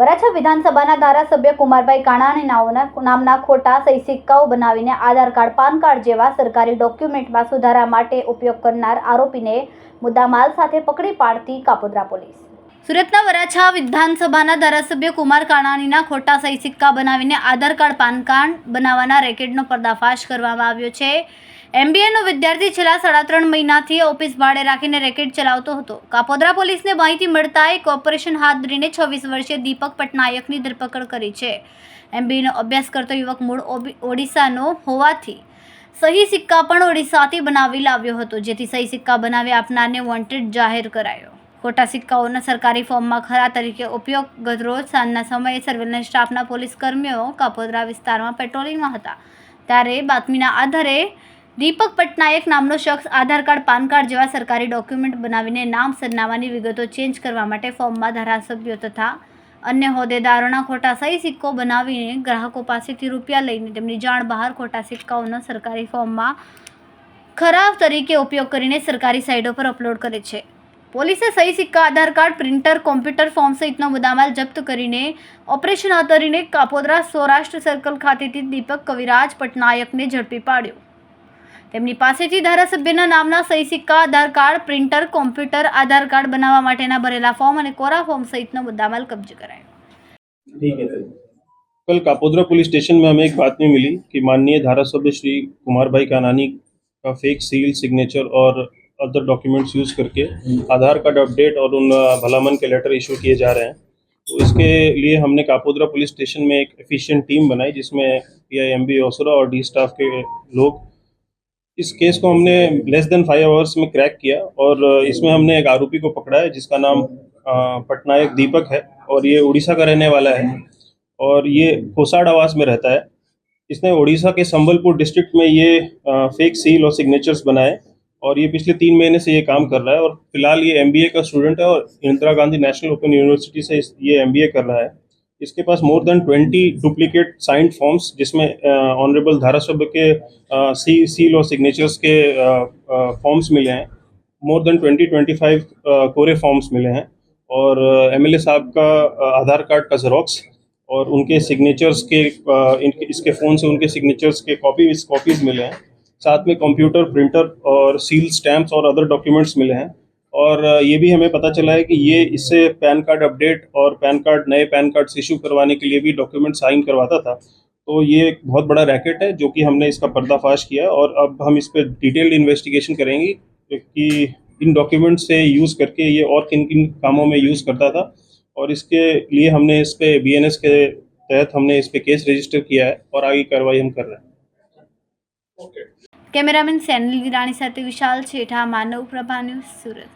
વરાછા વિધાનસભાના ધારાસભ્ય કુમારભાઈ કાણાને નામના ખોટા સહી સિક્કાઓ બનાવીને આધાર કાર્ડ પાન કાર્ડ જેવા સરકારી ડોક્યુમેન્ટમાં સુધારા માટે ઉપયોગ કરનાર આરોપીને મુદ્દામાલ સાથે પકડી પાડતી કાપોદ્રા પોલીસ સુરતના વરાછા વિધાનસભાના ધારાસભ્ય કુમાર કાણાણીના ખોટા સહી સિક્કા બનાવીને આધાર કાર્ડ પાન કાર્ડ બનાવવાના રેકેટનો પર્દાફાશ કરવામાં આવ્યો છે એમબીએનો વિદ્યાર્થી છેલ્લા સાડા ત્રણ મહિનાથી ઓફિસ ભાડે રાખીને રેકેટ ચલાવતો હતો કાપોદ્રા પોલીસને માહિતી મળતા એક ઓપરેશન હાથ ધરીને છવ્વીસ વર્ષીય દીપક પટનાયકની ધરપકડ કરી છે એમબીએનો અભ્યાસ કરતો યુવક મૂળ ઓડિશાનો હોવાથી સહી સિક્કા પણ ઓડિશાથી બનાવી લાવ્યો હતો જેથી સહી સિક્કા બનાવી આપનારને વોન્ટેડ જાહેર કરાયો ખોટા સિક્કાઓના સરકારી ફોર્મમાં ખરા તરીકે ઉપયોગ ગતરોજ સાંજના સમયે સર્વેલન્સ સ્ટાફના પોલીસ કર્મીઓ કાપોદ્રા વિસ્તારમાં પેટ્રોલિંગમાં હતા ત્યારે બાતમીના આધારે દીપક પટનાયક નામનો શખ્સ આધાર કાર્ડ પાન કાર્ડ જેવા સરકારી ડોક્યુમેન્ટ બનાવીને નામ સરનામાની વિગતો ચેન્જ કરવા માટે ફોર્મમાં ધારાસભ્યો તથા અન્ય હોદ્દેદારોના ખોટા સહી સિક્કો બનાવીને ગ્રાહકો પાસેથી રૂપિયા લઈને તેમની જાણ બહાર ખોટા સિક્કાઓનો સરકારી ફોર્મમાં ખરાબ તરીકે ઉપયોગ કરીને સરકારી સાઇટો પર અપલોડ કરે છે પોલીસે સહી સિક્કા Aadhaar card printer computer form સહિતનો મુદ્દામાલ જપ્ત કરીને ઓપરેશન હાથ ધરીને કાપોદરા સૌરાષ્ટ્ર સર્કલ ખાતેથી દીપક કવિરાજ પટનાયકને ઝડપી પાડ્યો تمنی پاسے چی دھارا سભ્ય نہ نام نہ صحیح سیکا دارکار پرنٹر کمپیوٹر આધાર کارڈ بنواوا ماટેના भरेला फॉर्म અને કોરા ફોર્મ સહિતનો બદામલ કબજે કરાયો. રીમિતરી. કલ કાપુદ્રા પોલીસ સ્ટેશન મે અમે એક વાત મે મિલી કે માનનીય ધારા સભ્ય શ્રી કુમારભાઈ કાનانی કા ફેક સીલ સિગ્નેચર ઓર અધર ડોક્યુમેન્ટસ યુઝ કરકે આધાર કાર્ડ અપડેટ ઓર ભલામણ કે લેટર ઇશ્યુ کیے જા રહે હે. ઓ ઇસકે લિયે હમને કાપુદ્રા પોલીસ સ્ટેશન મે એક એફિશિયન્ટ ટીમ બનાઈ જિસમે PI MBOસરા ઓર D સ્ટાફ કે લોક इस केस को हमने लेस देन फाइव आवर्स में क्रैक किया और इसमें हमने एक आरोपी को पकड़ा है जिसका नाम पटनायक दीपक है और ये उड़ीसा का रहने वाला है और ये कोसाड आवास में रहता है इसने उड़ीसा के संबलपुर डिस्ट्रिक्ट में ये फेक सील और सिग्नेचर्स बनाए और ये पिछले तीन महीने से ये काम कर रहा है और फिलहाल ये एम का स्टूडेंट है और Indira Gandhi national open university से ये एम कर रहा है इसके पास more than twenty duplicate signed forms जिसमें ऑनरेबल धारा सभ्य के सी सील और सिग्नेचर्स के फॉर्म्स मिले हैं more than twenty twenty five कोरे फॉर्म्स मिले हैं और एम एल साहब का आधार कार्ड का जेरोक्स और उनके सिग्नेचर्स के इनके इसके फ़ोन से उनके सिग्नेचर्स के कॉपी कॉपीज़ मिले हैं साथ में कंप्यूटर प्रिंटर और सील स्टैम्प्स और अदर डॉक्यूमेंट्स मिले हैं और ये भी हमें पता चला है कि ये इससे पैन कार्ड अपडेट और पैन कार्ड नए पैन कार्ड इशू करवाने के लिए भी डॉक्यूमेंट साइन करवाता था तो ये एक बहुत बड़ा रैकेट है जो कि हमने इसका पर्दाफाश किया और अब हम इस पर डिटेल्ड इन्वेस्टिगेशन करेंगे कि इन डॉक्यूमेंट से यूज़ करके ये और किन किन कामों में यूज़ करता था और इसके लिए हमने इस पर बी के तहत हमने इस पर केस रजिस्टर किया है और आगे कार्रवाई हम कर रहे हैं कैमरामैन सैनल गिरानी साथ विशाल छेठा मानव प्रभा न्यूज सूरत